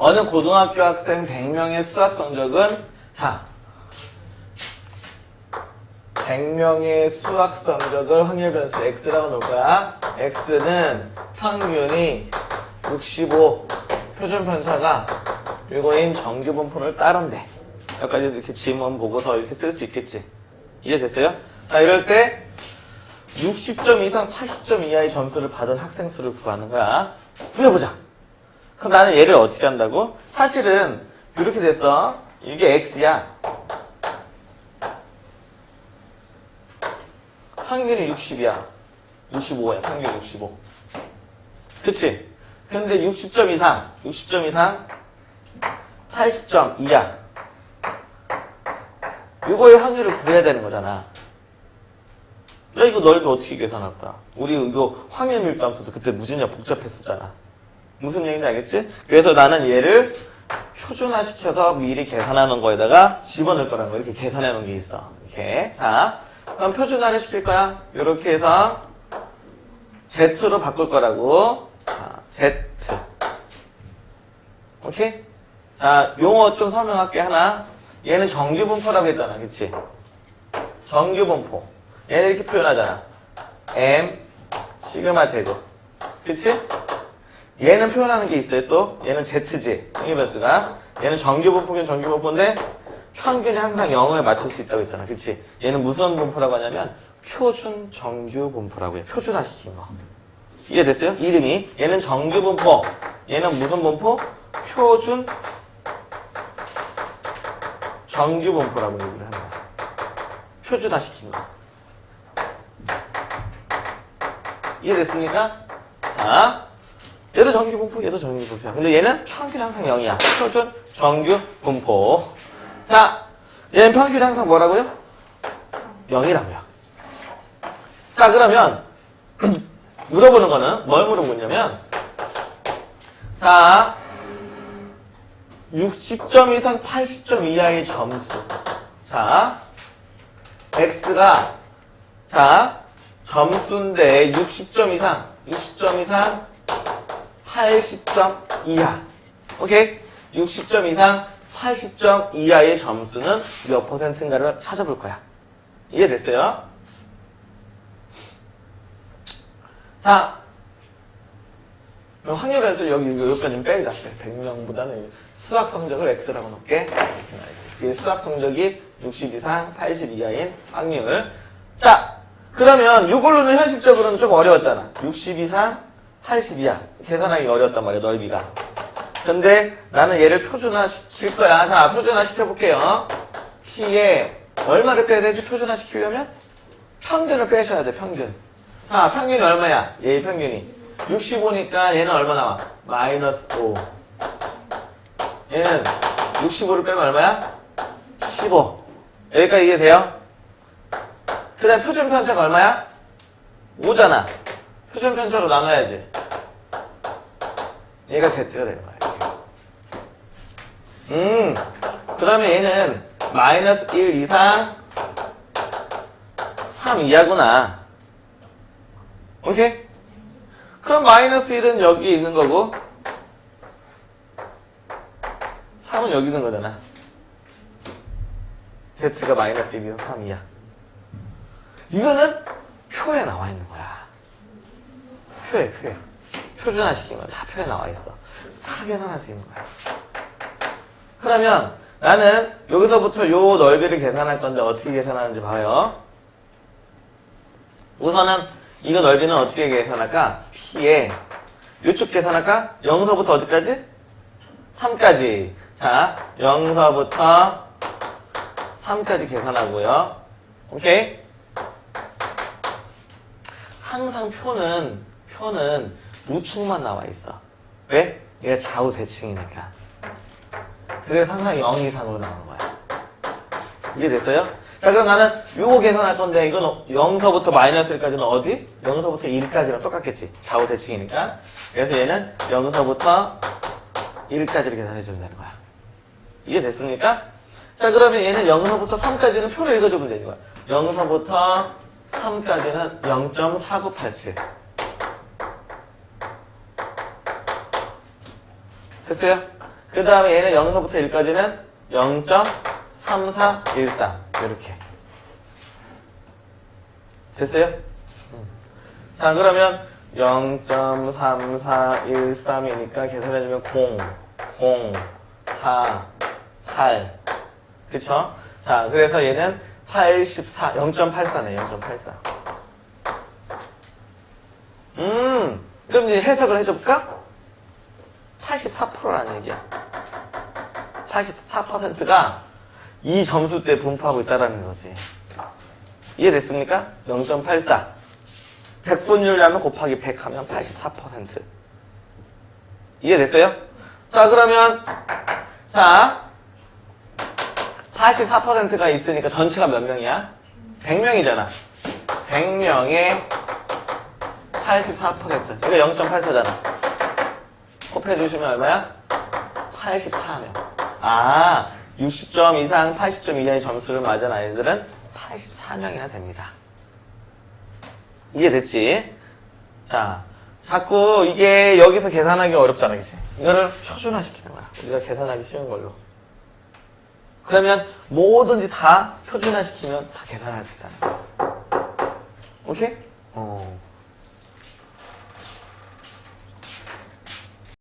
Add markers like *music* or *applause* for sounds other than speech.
어느 고등학교 학생 100명의 수학 성적은 자 100명의 수학 성적을 확률 변수 x라고 놓을 거야. x는 평균이 65 표준 편차가 1고인 정규 분포를 따른대. 여기까지 이렇게 지문 보고서 이렇게 쓸 수 있겠지. 이해됐어요? 자, 이럴 때 60점 이상 80점 이하의 점수를 받은 학생 수를 구하는 거야. 구해보자. 그럼 나는 얘를 어떻게 한다고? 사실은 이렇게 됐어. 이게 x야. 평균이 60이야. 65야. 평균 65. 그치? 근데 60점 이상, 60점 이상, 80점 이하. 이거의 확률을 구해야 되는 거잖아. 야, 이거 넓이 어떻게 계산할 거야? 우리 이거 확률 밀도 함수도 그때 무진장 복잡했었잖아. 무슨 얘기인지 알겠지? 그래서 나는 얘를 표준화시켜서 미리 계산하는 거에다가 집어넣을 거라는 거. 이렇게 계산해 놓은 게 있어. 이렇게. 자, 그럼 표준화를 시킬 거야. 이렇게 해서 Z로 바꿀 거라고. 자, Z. 오케이? 자, 용어 좀 설명할게, 하나. 얘는 정규분포라고 했잖아, 그치? 정규분포. 얘는 이렇게 표현하잖아. M, 시그마 제곱. 그치? 얘는 표현하는 게 있어요, 또. 얘는 Z지, 평균변수가. 얘는 정규분포긴 정규분포인데, 평균이 항상 0을 맞출 수 있다고 했잖아, 그치? 얘는 무슨 분포라고 하냐면, 표준 정규분포라고 해요. 표준화시킨 거. 이해됐어요? 이름이. 얘는 정규분포. 얘는 무슨 분포? 표준 정규분포라고 얘기를 거야. 표준화시킨 거. 이해됐습니까? 자, 얘도 정규분포, 얘도 정규분포야. 근데 얘는 평균 항상 0이야. 표준 정규분포. 자, 얘는 평균이 항상 뭐라고요? 0이라고요. 자, 그러면 *clears throat* 물어보는 거는 뭘 물어보냐면 자 60점 이상 80점 이하의 점수 자 x가 자 점수인데 60점 이상 60점 이상 80점 이하 오케이 60점 이상 80점 이하의 점수는 몇 퍼센트인가를 찾아볼 거야 이해됐어요? 자, 확률 변수를 여기, 여기까지 좀 빼자. 100명보다는 수학 성적을 X라고 나야지. 이게 수학 성적이 60 이상, 80 이하인 확률. 자, 그러면 이걸로는 현실적으로는 좀 어려웠잖아. 60 이상, 80 이하. 계산하기 어려웠단 말이야, 넓이가. 근데 나는 얘를 표준화 시킬 거야. 자, 표준화 시켜볼게요. P에 얼마를 빼야 되지? 표준화 시키려면? 평균을 빼셔야 돼, 평균. 자, 평균이 얼마야? 얘의 평균이. 65니까 얘는 얼마 나와? 마이너스 5. 얘는 65를 빼면 얼마야? 15. 여기까지 이해돼요? 그 다음 표준 편차가 얼마야? 5잖아. 표준 편차로 나눠야지. 얘가 Z가 되는 거야. 음, 그 다음에 얘는 마이너스 1 이상 3 이하구나. 오케이? 그럼 마이너스 1은 여기 있는 거고 3은 여기 있는 거잖아. Z가 마이너스 1이어서 3이야. 이거는 표에 나와 있는 거야. 표에, 표에. 표준화 거야. 다 표에 나와 있어. 다 계산할 수 있는 거야. 그러면 나는 여기서부터 요 넓이를 계산할 건데 어떻게 계산하는지 봐요. 우선은 이거 넓이는 어떻게 계산할까? P에 이쪽 계산할까? 0서부터 어디까지? 3까지. 자, 0서부터 3까지 계산하고요. 오케이? 항상 표는 표는 우측만 나와 있어. 왜? 얘가 좌우 대칭이니까. 그래서 항상 0 이상으로 나오는 거야. 이해됐어요? 자, 그럼 나는 요거 계산할 건데, 이건 0서부터 마이너스 1까지는 어디? 0서부터 1까지랑 똑같겠지. 좌우 대칭이니까. 그래서 얘는 0서부터 1까지를 계산해주면 되는 거야. 이해됐습니까? 자, 그러면 얘는 0서부터 3까지는 표를 읽어주면 되는 거야. 0서부터 3까지는 0.4987. 됐어요? 그 다음에 얘는 0서부터 1까지는 0.3414 이렇게 됐어요? 음. 자 그러면 0.3413이니까 계산해주면 0, 0, 4, 8 그쵸? 자 그래서 얘는 84, 0.84네 0.84 음 그럼 이제 해석을 해줄까? 84%라는 얘기야. 84%가 이 점수대에 분포하고 있다라는 거지. 이해됐습니까? 0.84 100분율량을 곱하기 100 하면 84% 이해됐어요? 자 그러면 자 84%가 있으니까 전체가 몇 명이야? 100명이잖아. 100명에 84% 그러니까 0.84잖아 곱해주시면 얼마야? 84명 아 60점 이상 80점 이하의 점수를 맞은 아이들은 84명이나 됩니다 이해됐지? 자, 자꾸 이게 여기서 계산하기 어렵잖아, 그치? 이거를 표준화 시키는 거야. 우리가 계산하기 쉬운 걸로. 그러면 뭐든지 다 표준화 시키면 다 계산할 수 있다는 거야. 오케이? 어.